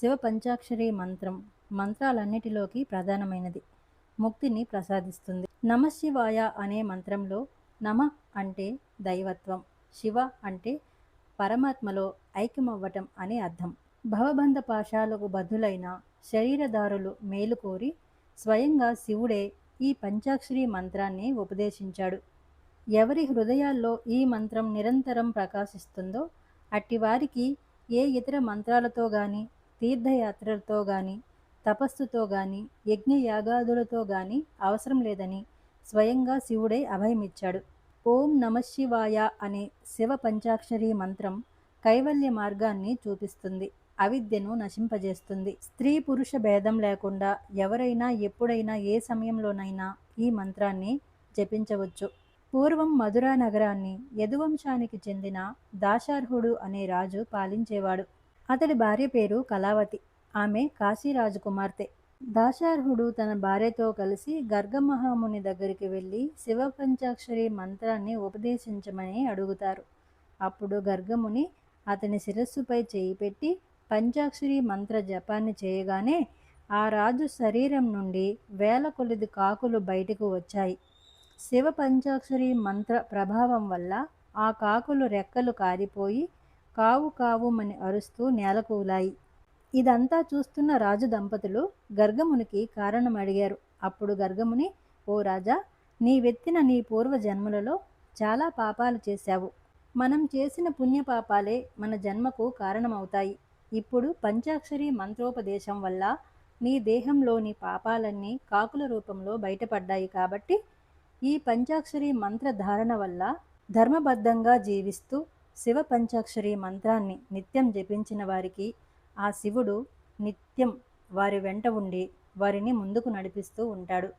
శివ పంచాక్షరి మంత్రం మంత్రాలన్నిటిలోకి ప్రధానమైనది. ముక్తిని ప్రసాదిస్తుంది. నమశివాయ అనే మంత్రంలో నమ అంటే దైవత్వం శివ అంటే పరమాత్మలో ఐక్యమవ్వటం అనే అర్థం. భవబంధ పాశాలకు బదులైన శరీరదారులు మేలు కోరి స్వయంగా శివుడే ఈ పంచాక్షరి మంత్రాన్ని ఉపదేశించాడు. ఎవరి హృదయాల్లో ఈ మంత్రం నిరంతరం ప్రకాశిస్తుందో అట్టివారికి ఏ ఇతర మంత్రాలతో కానీ తీర్థయాత్రలతో గాని తపస్సుతో గాని యజ్ఞయాగాదులతో గాని అవసరం లేదని స్వయంగా శివుడై అభయమిచ్చాడు. ఓం నమశివాయ అనే శివ పంచాక్షరి మంత్రం కైవల్య మార్గాన్ని చూపిస్తుంది. అవిద్యను నశింపజేస్తుంది. స్త్రీ పురుష భేదం లేకుండా ఎవరైనా ఎప్పుడైనా ఏ సమయంలోనైనా ఈ మంత్రాన్ని జపించవచ్చు. పూర్వం మధురా నగరాన్ని యదువంశానికి చెందిన దాశార్హుడు అనే రాజు పాలించేవాడు. అతడి భార్య పేరు కళావతి. ఆమె కాశీరాజు కుమార్తె దాశార్హుడు తన భార్యతో కలిసి గర్గమహాముని దగ్గరికి వెళ్ళి శివ పంచాక్షరి మంత్రాన్ని ఉపదేశించమని అడుగుతారు. అప్పుడు గర్గముని అతని శిరస్సుపై చేయి పెట్టి పంచాక్షరి మంత్ర జపాన్ని చేయగానే ఆ రాజు శరీరం నుండి వేల కొలిది కాకులు బయటకు వచ్చాయి. శివ పంచాక్షరి మంత్ర ప్రభావం వల్ల ఆ కాకులు రెక్కలు కారిపోయి కావు కావుమని అరుస్తూ నేలకూలాయి. ఇదంతా చూస్తున్న రాజు దంపతులు గర్గమునికి కారణం అడిగారు. అప్పుడు గర్గముని ఓ రాజా నీవెత్తిన నీ పూర్వ జన్మలలో చాలా పాపాలు చేశావు. మనం చేసిన పుణ్యపాపాలే మన జన్మకు కారణమవుతాయి. ఇప్పుడు పంచాక్షరి మంత్రోపదేశం వల్ల నీ దేహంలోని పాపాలన్నీ కాకుల రూపంలో బయటపడ్డాయి కాబట్టి ఈ పంచాక్షరి మంత్ర ధారణ వల్ల ధర్మబద్ధంగా జీవిస్తూ శివ పంచాక్షరి మంత్రాన్ని నిత్యం జపించిన వారికి ఆ శివుడు నిత్యం వారి వెంట ఉండి వారిని ముందుకు నడిపిస్తూ ఉంటాడు.